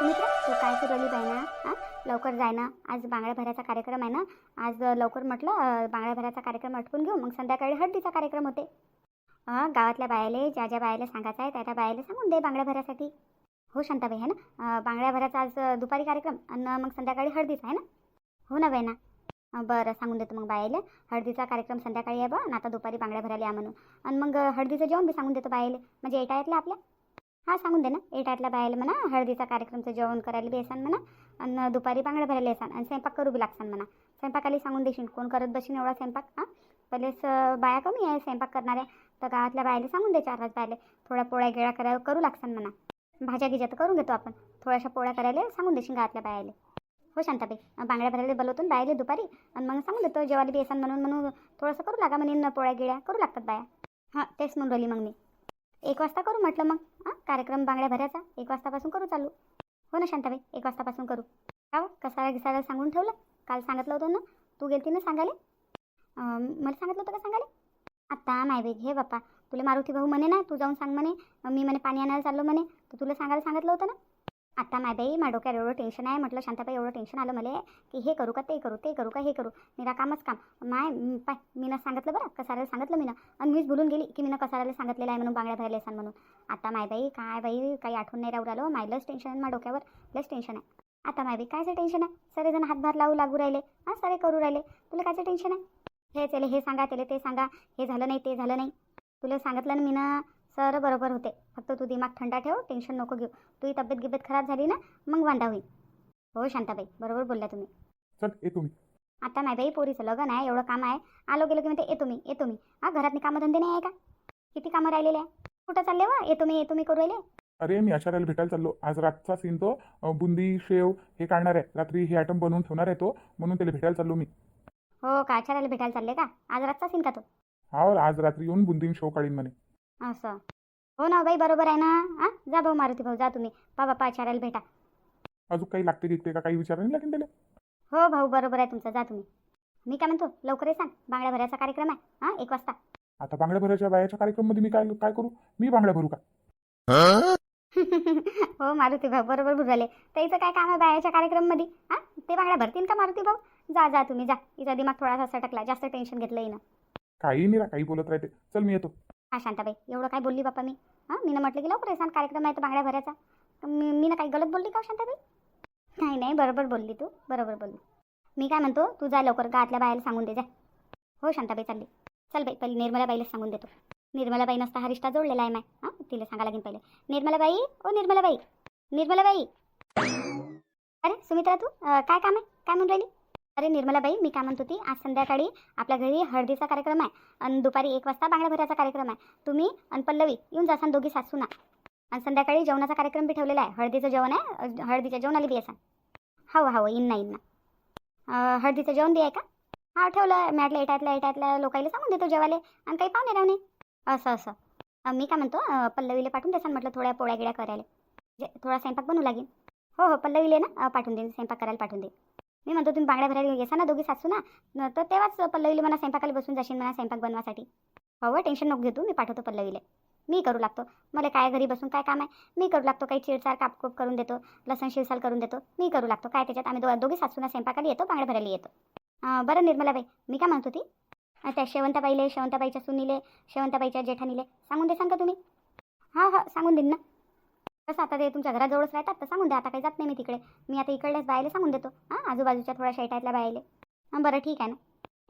सुमित्रा तू काय करू राहिली बाई ना? हां? लवकर जाय ना. आज बांगड्या भरायचा कार्यक्रम आहे ना? आज लवकर म्हटलं बांगड्या भरायचा कार्यक्रम अटकून घेऊ. मग संध्याकाळी हळदीचा कार्यक्रम होते. हां गावातल्या बायाले ज्या ज्या बायाला सांगायचं आहे त्या त्या बायाला सांगून दे बांगड्या भरासाठी हो शांताबाई आहे ना? बांगड्या भरायचा आज दुपारी कार्यक्रम. आणि मग संध्याकाळी हळदीचा आहे ना? हो ना बाई ना? बरं सांगून देतो मग बायाला. हळदीचा कार्यक्रम संध्याकाळी आहे बा. आता दुपारी बांगड्या भरायला या म्हणून. आणि मग हळदीचं जेवण बी सांगून देतो बायाला. म्हणजे एटा येतला आपल्या. हां सांगून दे ना. एटातल्या बायाला म्हणा हळदीचा कार्यक्रमचं जेवण करायला बी येसान म्हणा आणि दुपारी बांगड्या भरायला येसान आणि स्वयंपाक करू बी लागसान म्हणा. स्वयंपाकाला सांगून देशील कोण करत बसीन एवढा स्वयंपाक हां? पहिलेच बाया कमी आहे स्वयंपाक करणाऱ्या तर गावातल्या बायाला सांगून दे चार पाच बायले. थोड्या पोळ्या गिळ्या करायला करू लागसान म्हणा. भाज्या गिज्या तर करून घेतो आपण. थोड्याशा पोळ्या करायला सांगून देशील गावातल्या बायाले. हो शांताबाई. बांगड्या भरायला बोलवतो ना बायाले दुपारी. आणि मग सांगून देतो जेवायला बी येसान म्हणून म्हणून थोडंसं करू लागा म्हणून पोळ्या गिळ्या करू लागतात बाया. हां तेच म्हणून राहिली मग मी. एक वाजता करू म्हटलं मग? हां कार्यक्रम बांगड्या भरायचा. एक वाजतापासून करू चालू. हो ना शांताबाई एक वाजतापासून करू. का हो? कसारा घिसारा सांगून ठेवलं? काल सांगितलं होतं ना? तू गेलती ना सांगाले मला सांगितलं होतं का सांगाले आत्ता माय बाई हे बाप्पा तुला मारुती भाऊ म्हणे ना तू जाऊन सांग म्हणे. मी म्हणे पाणी आणायला चाललो म्हणे. तर तुला सांगायला सांगितलं होतं ना? आत्ता माय बाई माझ्या डोक्यात एवढं टेन्शन आहे. म्हटलं शांताबाई एवढं टेन्शन आलं मला की हे करू का ते करू ते करू का हे करू. निरा कामच काम. माय पाय मीनं सांगितलं बरं कसाऱ्याला सांगितलं मीनं. आणि मीच भुलून गेली की मीनं कसाऱ्याला सांगितलेलं आहे म्हणून बांगड्या भरायला सांग म्हणून. आता माय बाई काय बाई काही आठवण नाही राहू राहिलो हो. माय लस टेन्शन आहे माझ्या डोक्यावर. लस टेन्शन आहे. आता माय बाई कायचं टेन्शन आहे? सरेजण हातभार लावू लागू राहिले. हां सरे करू राहिले. तुला कायचं टेन्शन आहे? हे चले हे सांगा त्याला ते सांगा. हे झालं नाही ते झालं नाही. तुला सांगितलं ना मीनं सर बरोबर होते. फक्त तू दिमाग थंडा ठेव टेन्शन नको घेऊ. तुझी तब्येत गिब्येत खराब झाली ना मग वांदा होईल. हो शांताबाई बरोबर बोलल्या तुम्ही. चल येतो मी आता नाही बाई पोरीचं लग्न आहे एवढं काम आहे. आलो गेलो की म्हणते येतो मी येतो मी हा घरातली कामं धंदे नाही आहे का? किती कामं राहिलेले आहे? कुठं चालले वा येतो मी येतो मी करू राहिले? अरे मी आचार्याला भेटायला चाललो. आज रातचा सीन तो. अं, बुंदी शेव हे काढणार आहे. रात्री हे आयटम बनवून ठेवणार आहे तो. म्हणून त्याला भेटायला चाललो मी. हो का? आचार्याला भेटायला चालले का? आज रातचा सीन का तो? हा आज रात्री येऊन बुंदी शेव काढीन म्हणे. असं. हो ना बाई बरोबर आहे ना? हां? जा भाऊ मारुती भाऊ जा तुम्ही. पा बापा आचार्याला भेटा. अजून काही लागते गिकते का काही विचारायला नाही लागेल त्याला? हो भाऊ बरोबर आहे तुमचं. जा तुम्ही. मी काय म्हणतो? लवकर ये सांग. बांगड्या भरायचा कार्यक्रम आहे. हां? एक वाजता. आता बांगड्या भरायच्या बायाच्या कार्यक्रममध्ये मी काय काय करू? मी बांगड्या भरू का? हो मारुती भाऊ बरोबर भुरले त्याचं काय काम आहे बायाच्या कार्यक्रममध्ये? हां? ते बांगड्या भरतील का मारुती भाऊ? जा जा तुम्ही जा. हिचा दिमाग थोडासा सटकला. जास्त टेन्शन घेतलं हिनं काही नाही काही बोलत राहते. चल मी येतो. हा शांताबाई एवढं काय बोलली बाप्पा मी? हां मीनं म्हटलं की लवकर सांग कार्यक्रम आहे तर बांगड्या भरायचा मी ना काही गलत बोलली का हो शांताबाई? नाही नाही बरोबर बोलली तू बरोबर बोलली. मी काय म्हणतो तू जा लवकर गावातल्या बायाला सांगून दे जा. हो शांताबाई चालली. चल बाई पहिले निर्मलाबाईला सांगून देतो. निर्मलाबाई नसता हा रिश्ता जोडलेला आहे माय. हां तिला सांगा लागेल पहिले. निर्मलाबाई ओ निर्मलाबाई निर्मलाबाई. अरे सुमित्रा तू काय काम आहे? काय म्हणून राहिली? अरे निर्मलाबाई मी काय म्हणत होती आज संध्याकाळी आपल्या घरी हळदीचा कार्यक्रम आहे आणि दुपारी एक वाजता बांगड्या भरायचा कार्यक्रम आहे. तुम्ही आणि पल्लवी येऊन जासान दोघी सासूना आणि संध्याकाळी जेवणाचा कार्यक्रम बी ठेवलेला आहे. हळदीचं जेवण आहे हळदीच्या जेवणाला बी येसान हो हो येईन ना येईन ना. हळदीचं जेवण दे आहे का? हा ठेवलं मॅटल्या एटातल्या एटातल्या लोकायला सांगून देतो जेवाले आणि काही पाहुणे रावणे. असं असं. मी काय म्हणतो पल्लवीला पाठवून देसान म्हटलं थोड्या पोळ्या गिळ्या करायला. जे थोडा स्वयंपाक बनवू लागेल. हो हो पल्लवीले ना पाठवून देईन स्वयंपाक करायला पाठवून देईन. मी म्हणतो तुम्ही बांगड्या भरायला येसा ना दोघी सासू ना. तर तेव्हाच पल्लवीला मला स्वयंपाकाला बसून जाशील मला स्वयंपाक बनवासाठी. हो टेन्शन नको घेतो मी पाठवतो पल्लवीला. मी करू लागतो. मला काय घरी बसून काय काम आहे? मी करू लागतो काही चिडचार कापकूप करून देतो लसण शिरसाल करून देतो. मी करू लागतो. काय त्याच्यात? आम्ही दो दोघी सासूना स्वयंपाकाला येतो बांगड्या भरायला येतो. बरं निर्मलाबाई मी काय म्हणत होती? त्या शेवंताबाईले शेवंताबाईच्या सुनीले शेवंताबाईच्या जेठानीले सांगून दे सांगा तुम्ही? हां हां सांगून देईन ना. कसं आता ते तुमच्या घराजवळच राहतात तर सांगून द्या आता काही जात नाही मी तिकडे. मी आता इकडल्याच बायला सांगून देतो. हां आजूबाजूच्या थोड्या शेटातल्या बायले. हां बरं ठीक आहे ना.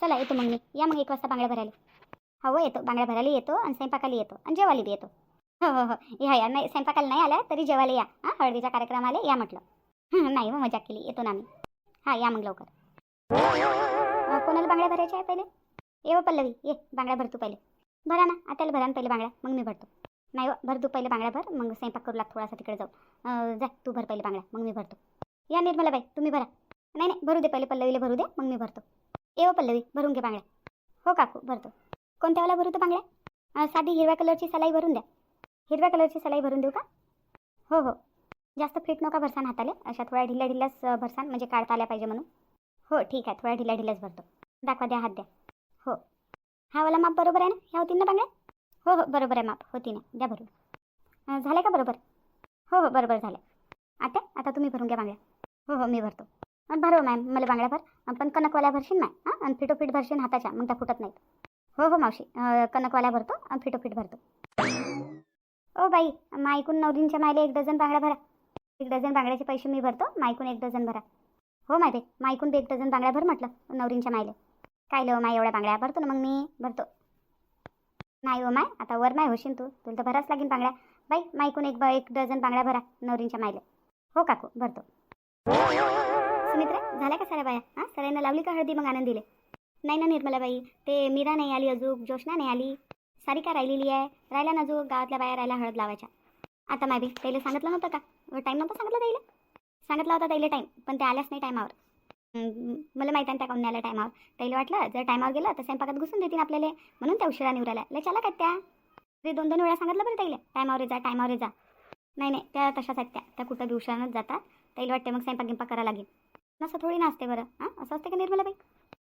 चला येतो मग मी. या मग एक वाजता बांगड्या भरायला. हो, हो येतो. बांगड्या भरायला येतो आणि स्वयंपाकाला येतो आणि जेवायला बी येतो. हो हो हो. या या. नाही स्वयंपाकाला नाही आल्या तरी जेवायला या. हां हळदीच्या कार्यक्रमाला या म्हटलं. नाही हो, मग मजा केली. येतो ना मी हां या मग लवकर. कोणाला बांगड्या भरायच्या आहे पहिले? ये हो पल्लवी. ये बांगड्या भरतो पहिले. भरा ना. आताला भरा ना पहिले बांगड्या. मग मी भरतो. नाही हो, भर तू पहिले बांगड्या भर मग स्वयंपाक करू लाग थोडासा तिकडे जाऊ. जा तू भर पहिले बांगड्या मग मी भरतो. या निर्मलाबाई तुम्ही भरा. नाही नाही भरू दे पहिले पल्लवीला भरू दे मग मी भरतो. ए हो पल्लवी भरून घे बांगड्या. हो काकू भरतो. कोणत्या वाला भरू तर बांगड्या? साधी हिरव्या कलरची सलाई भरून द्या. हिरव्या कलरची सलाई भरून देऊ का? हो हो. जास्त फिट नका भरसान हाताले अशा थोड्या ढिल्या ढिल्याच भरसान म्हणजे काढता आल्या पाहिजे म्हणून. हो ठीक आहे थोड्या ढिल्या ढिल्याच भरतो. दाखवा द्या हात द्या. हो. हा वाला माप बरोबर आहे ना? ह्या होतील ना बांगड्या? हो हो बरोबर आहे माप. होती ना. द्या भरून. झालं का बरोबर? हो हो बरोबर झालं. आता आता तुम्ही भरून घ्या बांगड्या. हो हो मी भरतो. भरव मॅम. मला बांगड्या भर. पण कनकवाल्या भरशील मॅम? हां? आणि फिटोफिट भरशील हाताच्या मग त्या फुटत नाहीत. हो हो मावशी. कणकवाल्या कनकवाल्या भरतो आणि फिटोफिट भरतो. ओ बाई मायकून नवरींच्या मायले एक डझन बांगड्या भरा. एक डझन बांगड्याचे पैसे मी भरतो मायकून एक डझन भरा. हो माय बे मायकून बी एक डझन बांगड्या भर म्हटलं नवरींच्या मायले. काय लो माय एवढ्या बांगड्या भरतो ना मग मी भरतो. नाही हो माय आता वर माय होशील तू. तुला तर भराच लागेल बांगड्या. बाई मायकून एक एक डझन बांगड्या भरा नवरींच्या मायले. हो काकू भरतो. सुमित्रा झाल्या का साऱ्या बाया? हां सगळ्यांना लावली का हळदी मग आनंद दिले नाही ना निर्मलाबाई ते मीरा नाही आली अजून जोशना नाही आली. सारिका राहिलेली आहे. राहिल्या ना अजून गावातल्या बाया राहिल्या हळद लावायच्या. आता मायबी त्याला सांगितलं नव्हतं का? टाईम नव्हता सांगितलं त्याला सांगितला होता त्याला टाईम पण ते आल्याच नाही टायमावर मला माहिती आहे त्या काऊन आल्या टायमावर त्याला वाटलं जर टायमावर गेलं तर स्वयंपाकात घुसून देतील आपल्याला. म्हणून त्या उशिरा निवराला लय चला काय त्या. ते दोन दोन वेळा सांगितलं बरं त्याला. टायमावर जा टायमावर जा. नाही नाही त्या तशाच आहेत त्या. त्या कुठं बी जातात. त्याला वाटते मग स्वयंपाक गिंपाक करावं लागेल. असं थोडी नसते बरं. हां असं असते का निर्मला बाई?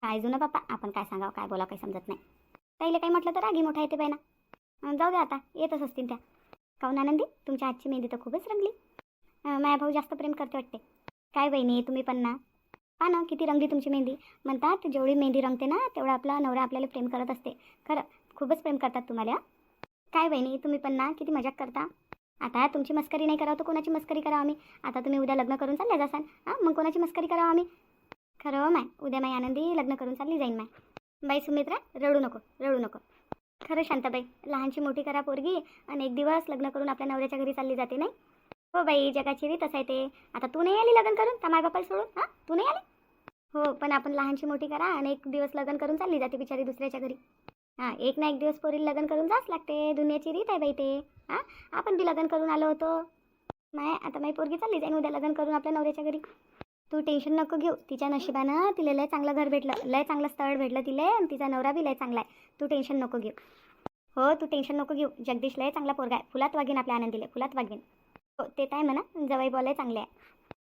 काय जुनं बाप्पा? आपण काय सांगावं काय बोलावं काही समजत नाही. त्याला काही म्हटलं तर रागी मोठा येते बाई ना जाऊ द्या आता येतच असतील त्या. काऊन आनंदी? तुमच्या आजची मेहंदी तर खूपच रंगली. माया भाऊ जास्त प्रेम करते वाटते. काय बहिणी तुम्ही पण ना. पहा ना किती रंगली तुमची मेहंदी. म्हणतात जेवढी मेहंदी रंगते ना तेवढा आपला नवरा आपल्याला प्रेम करत असते. खरं खूपच प्रेम करतात तुम्हाला. काय बहिणी तुम्ही पण ना किती मजाक करता. आता तुमची मस्करी नाही करावं तर कोणाची मस्करी करावं आम्ही? आता तुम्ही उद्या लग्न करून चालल्या जासाल हां मग कोणाची मस्करी करावं आम्ही? खरं हो माय. उद्या माय आनंदी लग्न करून चालली जाईन माय. बाई सुमित्रा रडू नको रडू नको. खरं शांताबाई लहानची मोठी करा पोरगी आणि एक दिवस लग्न करून आपल्या नवऱ्याच्या घरी चालली जाते नाही? हो बाई जगाची रीत आहे ते. आता तू नाही आली लग्न करून? तर माय बापाला सोडून? हां? तू नाही आली? हो पण आपण लहानशी मोठी करा आणि एक दिवस लग्न करून चालली जाते बिचारी दुसऱ्याच्या घरी. हां एक ना एक दिवस पोरीला लग्न करून जाच लागते. दुनियाची रीत आहे बाई ते. हां? आपण बी लग्न करून आलो होतो. माय आता माई पोरगी चालली जाईन उद्या लग्न करून आपल्या नवऱ्याच्या घरी. तू टेन्शन नको घेऊ. तिच्या नशिबानं तिला लय चांगलं घर भेटलं लय चांगलं स्थळ भेटलं तिले आणि तिचा नवरा बी लय चांगला आहे. तू टेन्शन नको घेऊ. हो तू टेन्शन नको घेऊ. जगदीश लय चांगला पोरगा आहे. फुलात वागेन आपल्या आनंदीला फुलात वागेन हो ते तर आहे म्हणा. जवाई बोलाय चांगले आहे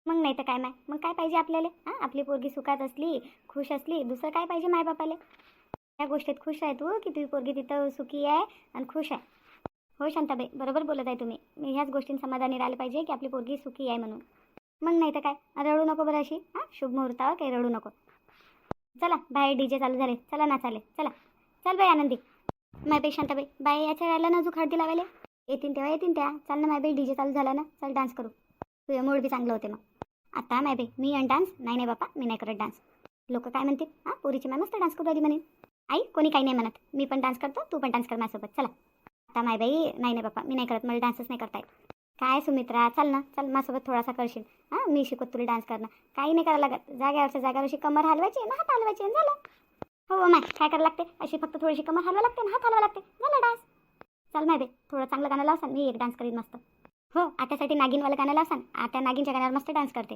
मग नाही तर काय माय? मग काय पाहिजे आपल्याला? हां? आपली पोरगी सुखात असली खुश असली दुसरं काय पाहिजे मायबापाले या गोष्टीत खुश आहे तू की तुझी पोरगी तिथं सुखी आहे आणि खुश आहे? हो शांताबाई बरोबर बोलत आहे तुम्ही. मी ह्याच गोष्टीं समाधानी राहिलं पाहिजे की आपली पोरगी सुखी आहे म्हणून. मग नाही तर काय? रडू नको बरं अशी. हां? शुभ मुहूर्तावर काही रडू नको. चला बाय डी जे चालू झाले. चला ना चाले चला. चल बाई आनंदी. माय बाई शांताबाई बाय याच्या राहिला ना अजून हळदी लावायला? येतील तेव्हा येतील त्या चाल ना माय बाई डी जे चालू झाला ना. चल डान्स करू. तुझे मूड बी चांगलं होते मग. आता माय बाई मी आणि डान्स नाही नाही बापा मी नाही करत डान्स लोक काय म्हणतील? हां पोरीची मॅम मस्त डान्स करू आधी म्हणे. आई कोणी काही नाही म्हणत. मी पण डान्स करतो तू पण डान्स कर माझ्यासोबत. चला. आता माय बाई नाही नाही बापा मी नाही करत. मला डान्सच नाही करता येत. काय सुमित्रा? चल ना. चल माझ्यासोबत थोडासा करशील. हां मी शिकवत तुला डान्स करणं. काही नाही करायला लागत. जाग्यावरच्या जाग्यावर अशी कमर हलवायची ना हात हलवायचे. आणि झालं. हो, हो माय. काय करायला लागते? अशी फक्त थोडीशी कमर हलवा लागते ना हात हलवा लागते. झालं डान्स चल माय बे थोडं चांगलं गाणं लावसान मी एक डान्स करीन मस्त. हो आत्यासाठी नागिनवालं गाणं लावसान आता नागिनच्या गाण्यावर मस्त डान्स करते.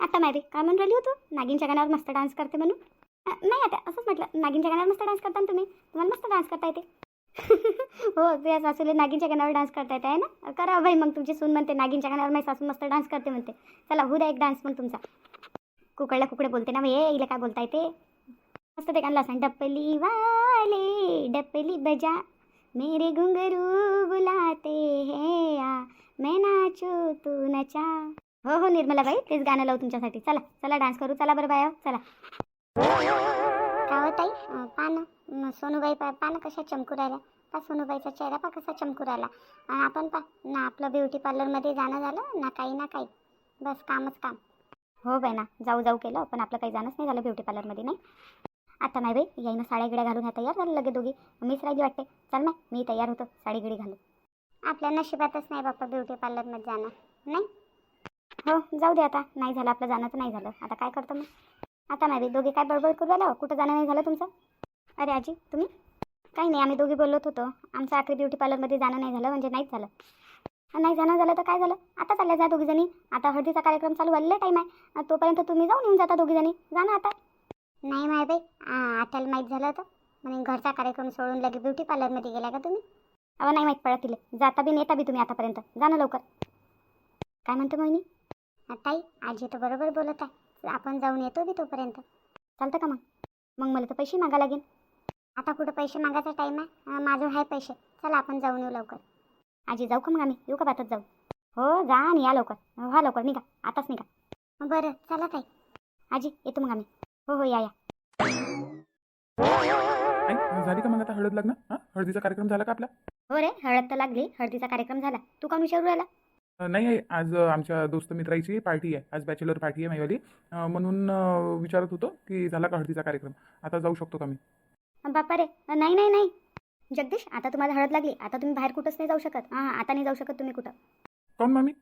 आता माय बे काय म्हणून राहिली हो तू? नागिनच्या गाण्यावर मस्त डान्स करते म्हणून? नाही आता असंच म्हटलं नागिनच्या गाण्यावर मस्त डान्स करता ना तुम्ही? तुम्हाला मस्त डान्स करता येते. हो तुझ्या सासूला नागिनच्या गाण्यावर डान्स करता येते आहे ना? करा बाई मग तुमची सून म्हणते नागिनच्या गाण्यावर माझी सासू मस्त डान्स करते म्हणते. चला होऊ द्या एक डान्स मग तुमचा. कुकडला कुकडे बोलते ना ये हिला काय बोलता येते? मस्त ते गाणं सांग डपली वाले डपली बजा. मेरे घुंगरू बुलाते हैं या मैं नाचू तू नचा। हो हो निर्मलाबाई तेच गाणं लावू तुमच्यासाठी. चला चला डान्स करू. चला बरं बाया हो, चला. काय हो, ताई? पान सोनूबाई पा पानं कशा चमकू राहिल्या? पा सोनूबाईचा चेहरा पा कसा चमकू राहिला? आणि आपण पा ना आपलं ब्युटी पार्लरमध्ये जाणं झालं ना काही ना काही. बस कामच काम. हो बाई ना जाऊ जाऊ केलं पण आपलं काही जाणंच नाही झालं ब्युटी पार्लरमध्ये नाही? आता नाही बाई याईनं साड्या गिड्या घालून ह्या तयार झालं लगे दोघी. मीच राहिली वाटते. चल ना मी तयार होतो साडी गिडी घालून. आपल्या नशिबातच नाही बाप्पा ब्युटी पार्लरमध्ये जाणं नाही? हो जाऊ दे आता. नाही झालं आपलं जाणं तर नाही झालं. आता काय करतो मग? आता नाही बाई दोघी काय बडबड करू राहिलं हो? कुठं जाणं नाही झालं तुमचं? अरे आजी तुम्ही? काही नाही आम्ही दोघी बोलत होतो. आमचं आखरी ब्युटी पार्लरमध्ये जाणं नाही झालं म्हणजे नाहीच झालं. नाही जाणं झालं तर काय झालं? आता चालल्या जा दोघीजणी. आता हळदीचा कार्यक्रम चालू व्हायला टाईम आहे. तोपर्यंत तुम्ही जाऊन येऊन जाता दोघीजणी. जा ना आता. नाही माय बाई आ, आत्याला माहीत झालं होतं. म्हणून घरचा कार्यक्रम सोडून लगे ब्युटी पार्लरमध्ये गेला का तुम्ही? अहो नाही माहीत पडत तिले जाता बी नेता बी तुम्ही आतापर्यंत. जा ना लवकर. काय म्हणते मोहिनी? ताई आजी तर बरोबर बोलत आहे. आपण जाऊन येतो बी तोपर्यंत. चालतं का मग? मग मला तर पैसे मागा लागेल. आता कुठं पैसे मागायचा टाईम आहे? माझं आहे पैसे. चला आपण जाऊन येऊ लवकर. आजी जाऊ का मग आम्ही? येऊ का बातच जाऊ? हो जा आणि या लवकर. हा लवकर. निघा. आताच निघा. बरं चला ताई. आजी येतो मग आम्ही. हो हो या या. आई झाली का मग आता हळद लग्न? हां? हळदीचा कार्यक्रम झाला का आपला? हो रे हळद तर लागली. हळदीचा कार्यक्रम झाला. तू कोण विचारू राहिला अ, नाही आहे आज अ, आमच्या दोस्त मित्राची पार्टी आहे. आज बॅचलर पार्टी आहे अ, म्हणून अ, विचारत होतो की झाला का हळदीचा कार्यक्रम? आता जाऊ शकतो का मी? बापा रे नाही नाही नाही. जगदीश आता तुम्हाला हळद लागली. आता तुम्ही बाहेर कुठंच नाही जाऊ शकत. हां आता नाही जाऊ शकत तुम्ही कुठं. काऊन मामी?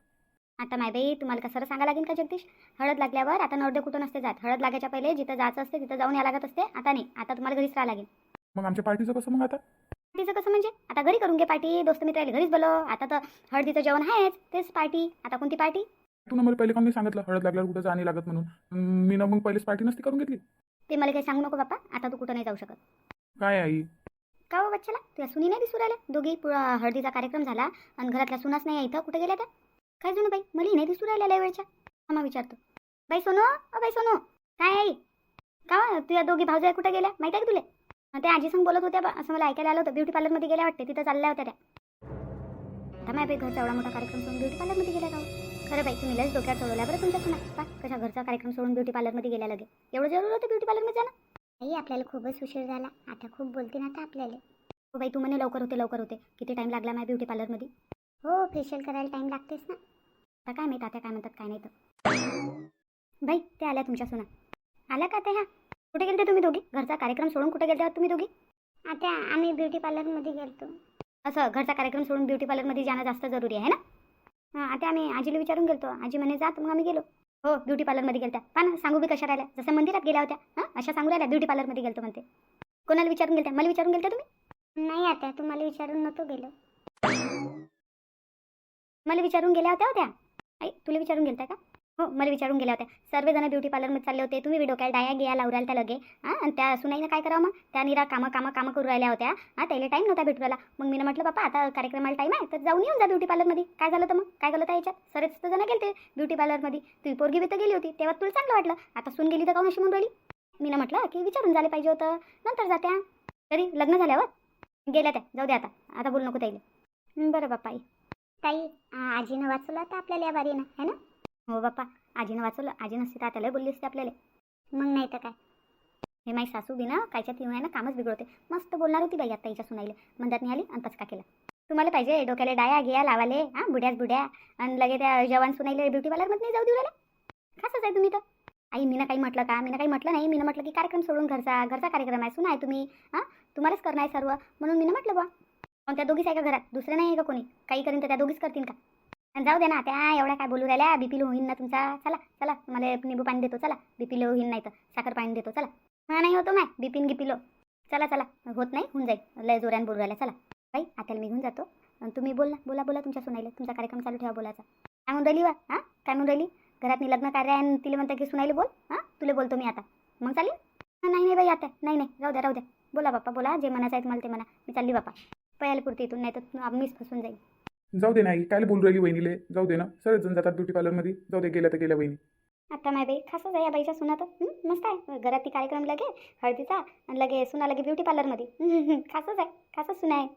आता मायबाई तुम्हाला कसं सांगा लागेल का जगदीश? हळद लागल्यावर आता नवरदेव कुठं नसते जात. हळद लागायच्या पहिले जिथं जायचं असते तिथं जाऊन या लागत असते. आता नाही आता तुम्हाला घरीच राहा लागेल. मग आमच्या पार्टीचं कसं मग आता? पार्टीचं कसं म्हणजे? आता घरी करून घे पार्टी दोस्त मित्राला घरीच बोलव. आता तर हळदीचं जेवण आहेच तेच पार्टी. आता कोणती पार्टी? तू ना मला पहिले नाही सांगितलं? हळद लागल्यावर कुठं जाणे लागत म्हणून. मी ना मग पहिलेच पार्टी नसती करून घेतली. ते मला काही सांगू नको बाप्पा आता तू कुठं नाही जाऊ शकत. काय आई? का हो बच्चाला तुझ्या सुनी नाही दिसू राहिल्या? दोघी पुरा हळदीचा कार्यक्रम झाला आणि घरातल्या सुनाच नाही इथं. कुठे गेल्या त्या? काय जुनं बाई? मला नाही दिसू राहिल्या लय वेळच्या. मग विचारतो. बाई सोनू? अ बाई सोनू. काय आई? का तुझ्या दोघी भावजा कुठे गेल्या? माहिती आहे का तुले? त्या आजी संग बोलत होत्या असं मला ऐकायला आलं होतं. ब्युटी पार्लरमध्ये गेल्या वाटते. तिथं चालल्या होत्या त्या. आता माय बाई घरचा एवढा मोठा कार्यक्रम सोडून ब्युटी पार्लरमध्ये गेल्या का? खरं बाई तुम्ही लस डोक्यात चढवल्या बरं तुमच्या सुना कशा घरचा कार्यक्रम सोडून ब्युटी पार्लरमध्ये गेल्या लगे. एवढं जरूर होतं ब्युटी पार्लरमध्ये जाणं? ताई आपल्याला खूपच उशीर झाला. आता खूप बोलते ना आता आपल्याला. हो बाई तू म्हणे लवकर होते लवकर होते. किती टाईम लागला माझ्या ब्युटी पार्लरमध्ये हो फेशियल करायला टाईम लागतेच ना. आता काय माहीत आता काय म्हणतात काय नाही तर. बाई ते आल्या तुमच्या सुना. आल्या का त्या? ह्या कुठे गेलते तुम्ही दोघी? घरचा कार्यक्रम सोडून कुठे गेलते आहात तुम्ही दोघी? आता आम्ही ब्युटी पार्लरमध्ये गेलतो. असं घरचा कार्यक्रम सोडून ब्युटी पार्लरमध्ये जाणं जास्त जरुरी आहे ना? हां आता आम्ही आजीला विचारून गेलतो. आजी म्हणे जात मग आम्ही गेलो. हो ब्युटी पार्लरमध्ये गेलत्या. पा ना सांगू बी कशा राहिल्या? जसं मंदिरात गेल्या होत्या. हां अशा सांगू राहिल्या ब्युटी पार्लरमध्ये गेलतो म्हणते. कोणाला विचारून गेलत्या? मला विचारून गेलत्या तुम्ही? नाही आता तुम्हाला विचारून नव्हतो गेलो. मला विचारून गेल्या होत्या होत्या. आई तुला विचारून गेलत्या का? हो मला विचारून गेल्या होत्या. सर्वजण ब्युटी पार्लरमध्ये चालले होते. तुम्ही व्हिडिओ काय डाया गिया लावराल त्या लगे. हां आणि त्या सुनाईनं काय करावं मग? त्या निरा कामं कामं कामं करू राहिल्या होत्या. हां त्याला टाईम नव्हता भेटू राहिला मग मी म्हटलं बापा आता कार्यक्रमाला टाईम आहे तर जाऊन येऊन जा ब्युटी पार्लरमध्ये काय झालं तर मग? काय झालं त्या याच्यात? सरेच तर जण गेलते ब्युटी पार्लरमध्ये तुझी पोरगी बी तर गेली होती. तेव्हा तुला चांगलं वाटलं. आता सून गेली तर काऊन अशी म्हणून राहिली मी म्हटलं की विचारून झाले पाहिजे होतं. नंतर जात्या. तरी लग्न झाल्यावर? गेल्या त्या. जाऊ द्या आता. आता बोलू नको त्याला. बरं बाप्पा आई. ताई आजीनं वाचवलं आता आपल्याला या बारीनं है ना? हो बाप्पा आजीनं वाचवलं. आजी नसते तर आता लय बोलली असते आपल्याला. मग नाही तर काय? हे माई सासू बी ना कायच्यात येऊन ना कामच बिघडवते. मस्त बोलणार होती बाई आता हिच्या सुनाईले. मंदात आली आणि पचका केला. तुम्हाला पाहिजे डोक्याला डाया घ्या लावाले हां बुड्याच बुड्या आणि लगे त्या जवान सुनाईले ब्युटी पार्लरमध्ये नाही जाऊ देऊ राहिला खासच आहे तुम्ही तर. आई मीनं काही म्हटलं का? मीनं काही म्हटलं नाही. मीनं म्हटलं की कार्यक्रम सोडून घरचा घरचा कार्यक्रम आहे. सुना आहे तुम्ही हां? तुम्हालाच करणार आहे सर्व. म्हणून मीनं म्हटलं बा मग त्या दोघीच आहे का घरात. दुसरं नाही आहे का कोणी? काही करीन तर त्या दोघीच करतील का? आणि जाऊ दे ना त्या एवढ्या काय बोलू राहिल्या. बीपी लो होईन ना तुमचा. चला चला. मला निंबू पाणी देतो. चला. बीपी लो होईन नाही तर साखर पाणी देतो. चला. हा नाही होतो माय. बिपिन गिपिलो चला चला. होत नाही. होऊन जाईल. लय जोऱ्यान बोलू राहिल्या. चला. बाई आता मी घेऊन जातो. आणि तुम्ही बोला बोला बोला तुमच्या सुनाईले. तुमचा कार्यक्रम चालू ठेवा बोलायचा. काय म्हणून राहिली वा हां? काय म्हणून राहिली? घरात लग्न कार्य आहे तिला म्हणता की सुनाईले बोल. हां? तुला बोलतो मी आता. मग चालेल? नाही नाही बाई आता. नाही नाही. राहू द्या राहू द्या. बोला बाप्पा बोला. जे मनाचं आहे तुम्हाला ते म्हणा. मी चालली बाप्पा. पयाला पुरते इथून नाही तर मीच फसून जाईल जाऊ दे नाही काय बोलू राहिली वहिनीले? जाऊ दे ना. सगळेच जण जातात ब्युटी पार्लरमध्ये जाऊ दे गेल्या तर गेल्या वहिनी. आता माय बाई खासच आहे या बाईच्या सुना तर हं, मस्त आहे. घरात ती कार्यक्रम लगे हळदीचा आणि लगे सुना लगे ब्युटी पार्लरमध्ये हं, हं, हं, खासच आहे. खासच सुना आहे.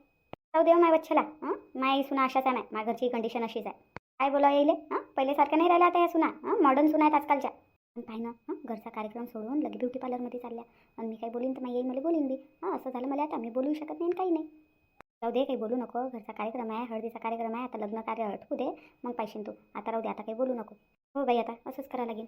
जाऊ देव माय बच्छला हां? माय सुना अशाच आहे माय. माझ्या घरची कंडिशन अशीच आहे. काय बोला येईल हां? पहिल्यासारख्या नाही राहिल्या आता या सुना. हां? मॉडर्न सुना आहेत आजकालच्या. पण ना हां? घरचा कार्यक्रम सोडून लगे ब्युटी पार्लरमध्ये चालल्या. आणि मी काय बोलीन तर माई येईल मला बोलीन बी. हां? असं झालं मला आता. मी बोलू शकत नाही आणि काही नाही. जाऊ दे काही बोलू नको. घरचा कार्यक्रम आहे हळदीचा कार्यक्रम आहे आता लग्न कार्य अटकू दे मग पाहिजे तू. आता राहू दे आता काही बोलू नको. हो बाई आता असंच करावं लागेल.